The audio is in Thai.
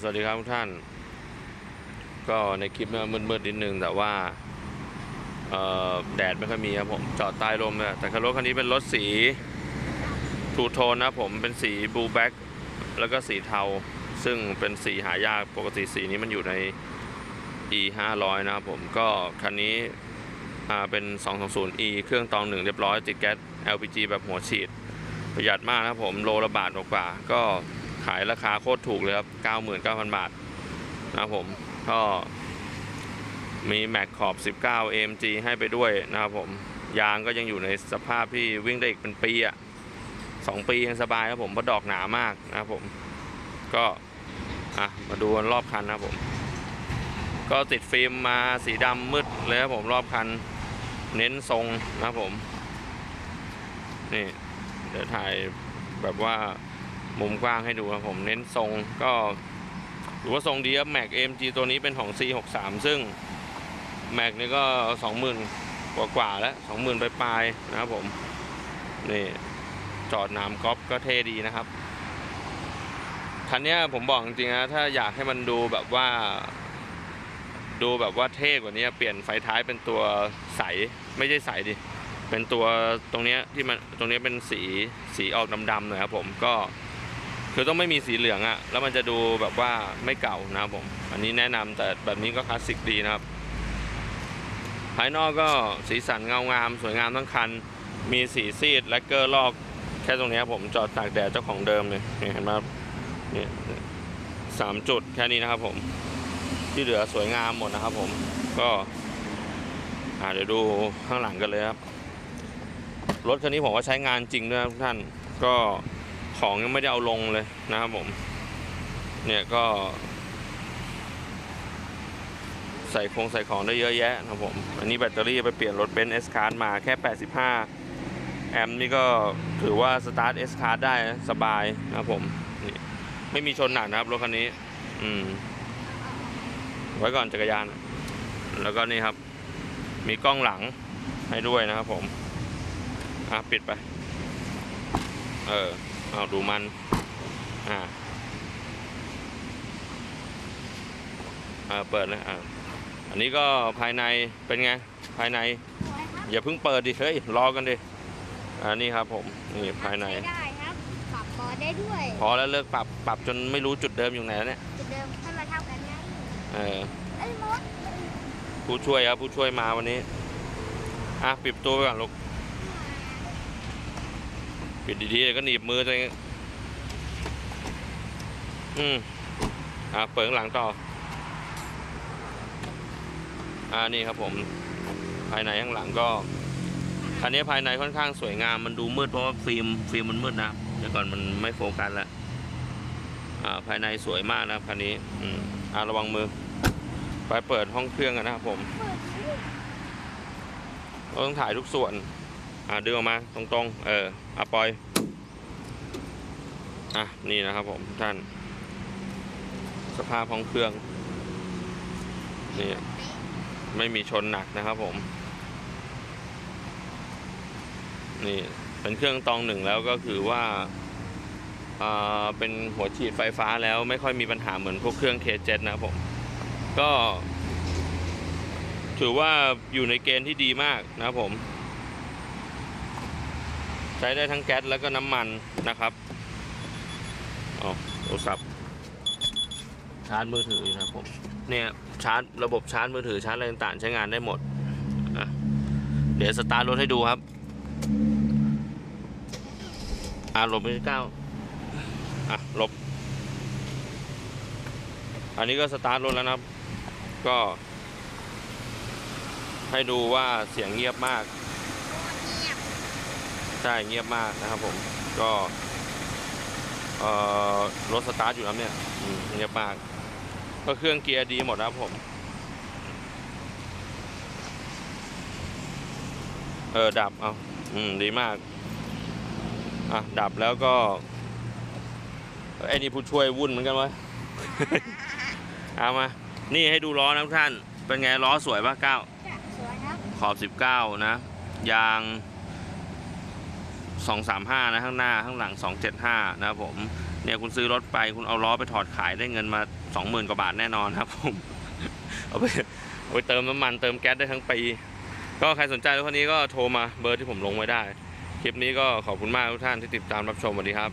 สวัสดีครับทุกท่าน ก็ในคลิปนี่ยมืดๆนิดนึงแต่ว่าแดดไม่ค่อยมีครับผมจอดใต้ลมเลยแต่รถคันนี้เป็นรถสีทูโทนนะผมเป็นสีบลูแบ็กแล้วก็สีเทา ซึ่งเป็นสีหายากปกติสีนี้มันอยู่ใน e 5 0 0นะครับผมก็คันนี้เป็น 220 e เครื่องตองหนึ่งเรียบร้อยติดแก๊ส LPG แบบหัวฉีด ประหยัดมากนะครับผมโลละบาทกว่าก็ ขายราคาโคตรถูกเลยครับ 99,000 บาทนะครับผม ก็มีแม็กขอบ 19 AMG ให้ไปด้วยนะครับผม ยางก็ยังอยู่ในสภาพที่วิ่งได้อีกเป็นปีอะสองปียังสบายครับผมเพราะดอกหนามากนะครับผม ก็อะมาดูรอบคันนะครับผม ก็ติดฟิล์มมาสีดำมืดเลยครับผมรอบคันเน้นทรงนะครับผม นี่ เดี๋ยวถ่ายแบบว่า มุมกว้างให้ดูครับผมเน้นทรงก็หรือว่าทรงดีครับแม็ก AMG ตัวนี้เป็นของ C63 ซึ่งแม็กนี่ก็ 20,000 กว่ากว่าแล้ว 20,000ไปปลายนะครับผมนี่จอดหนามก๊อฟก็เท่ดีนะครับ คันนี้ผมบอกจริงๆนะถ้าอยากให้มันดูแบบว่า ดูแบบว่าเท่กว่านี้เปลี่ยนไฟท้ายเป็นตัวใสไม่ใช่ใสดิเป็นตัวตรงนี้ที่มันตรงนี้เป็นสีสีออกดำๆหน่อยครับผมก็ คือต้องไม่มีสีเหลืองอะ่ะ แล้วมันจะดูแบบว่าไม่เก่านะครับผม อันนี้แนะนำแต่แบบนี้ก็คลาสสิกดีนะครับ ภายนอกก็สีสันเงางาม สวยงามทั้งคัน มีสีซีดและเกอร์ลอกแค่ตรงนี้ผมจอดตากแดดเจ้าของเดิมเลยเห็นไหมครับนี่สามจุดแค่นี้นะครับผม ที่เหลือสวยงามหมดนะครับผม ก็เดี๋ยวดูข้างหลังกันเลยครับ รถคันนี้ผมว่าใช้งานจริงด้วยทุกท่านก็ ของยังไม่ได้เอาลงเลยนะครับผม เนี่ยก็ ใส่คงใส่ของได้เยอะแยะนะผม อันนี้แบตเตอรี่ไปเปลี่ยนรถเบนซ์เอสคาร์มาแค่ 85 แอมป์นี่ก็ถือว่าสตาร์ทเอสคาร์ได้สบายนะผมนี่ไม่มีชนหนักนะครับรถคันนี้ อืม ไว้ก่อนจักรยาน แล้วก็นี่ครับ มีกล้องหลังให้ด้วยนะครับผม อะ ปิดไป เออ เอาดูมัน อ่าอ่าเปิดเลยอ่าอันนี้ก็ภายในเป็นไง ภายในสวยครับอย่าเพิ่งเปิดดิ เฮ้ย รอกันดิ อันนี้ครับผม นี่ภายในใช้ได้ครับ ปรับบอได้ด้วย พอแล้วเลิกปรับ ปรับจนไม่รู้จุดเดิมอยู่ไหนแล้วเนี่ย จุดเดิมให้มาเท่ากันไงเออเอ้ยมดผู้ช่วยครับ ผู้ช่วยมาวันนี้ อะ ปิดประตัวไปก่อนลูก ปิดดีๆก็หนีบมือตัวเองอืมอะเปิดข้างหลังต่อ อ่านี่ครับผม ภายในข้างหลังก็คันนี้ภายในค่อนข้างสวยงามมันดูมืดเพราะว่าฟิล์มฟิล์มมันมืดนะเดี๋ยวก่อนมันไม่โฟกัสแล้วอ่าภายในสวยมากนะคันนี้อืมอ่าระวังมือ ไปเปิดห้องเครื่องกันนะครับผมเราต้องถ่ายทุกส่วน อ่าดึงออกมาตรงๆ เอออะปล่อย อะ นี่นะครับผมท่าน สภาพห้องเครื่อง นี่ ไม่มีชนหนักนะครับผม นี่ เป็นเครื่องตองหนึ่งแล้วก็คือว่าอ่าเป็นหัวฉีดไฟฟ้าแล้วไม่ค่อยมีปัญหาเหมือนพวกเครื่องเคเจ็นะครับผม ก็ ถือว่าอยู่ในเกณฑ์ที่ดีมากนะครับผม ใช้ได้ทั้งแก๊สแล้วก็น้ำมันนะครับอ๋อโทรศัพท์ชาร์จมือถือนะครับผมเนี่ยชาร์จระบบชาร์จมือถือชาร์จอะไรต่างๆใช้งานได้หมด เดี๋ยวสตาร์ทรถให้ดูครับอ่าหลบไปที่เก้าอะหลบ อันนี้ก็สตาร์ทรถแล้วนะครับ ก็ ให้ดูว่าเสียงเงียบมาก ใช่เงียบมากนะครับผมก็เอ่อรถสตาร์ทอยู่แล้วเนี่ยอืมเงียบมาก ก็เครื่องเกียร์ดีหมดนะครับผมเออดับเอาอืมดีมาก อะ ดับแล้วก็ไอ้นี่ผู้ช่วยวุ่นเหมือนกันวะเอามา นี่ให้ดูล้อนะทุกท่าน เป็นไงล้อสวยปะเก้าจ้ะสวยครับขอบ19นะ ยาง 235นะข้างหน้าข้างหลัง 275 นะครับผมเนี่ยคุณซื้อรถไปคุณเอาล้อไปถอดขายได้เงินมาสองหมื่นกว่าบาทแน่นอนครับผมเอาไปเอาไปเติมน้ำมันเติมแก๊สได้ทั้งปีก็ใครสนใจรถคันนี้ก็โทรมาเบอร์ที่ผมลงไว้ได้ คลิปนี้ก็ขอบคุณมากทุกท่านที่ติดตามรับชมสวัสดีครับ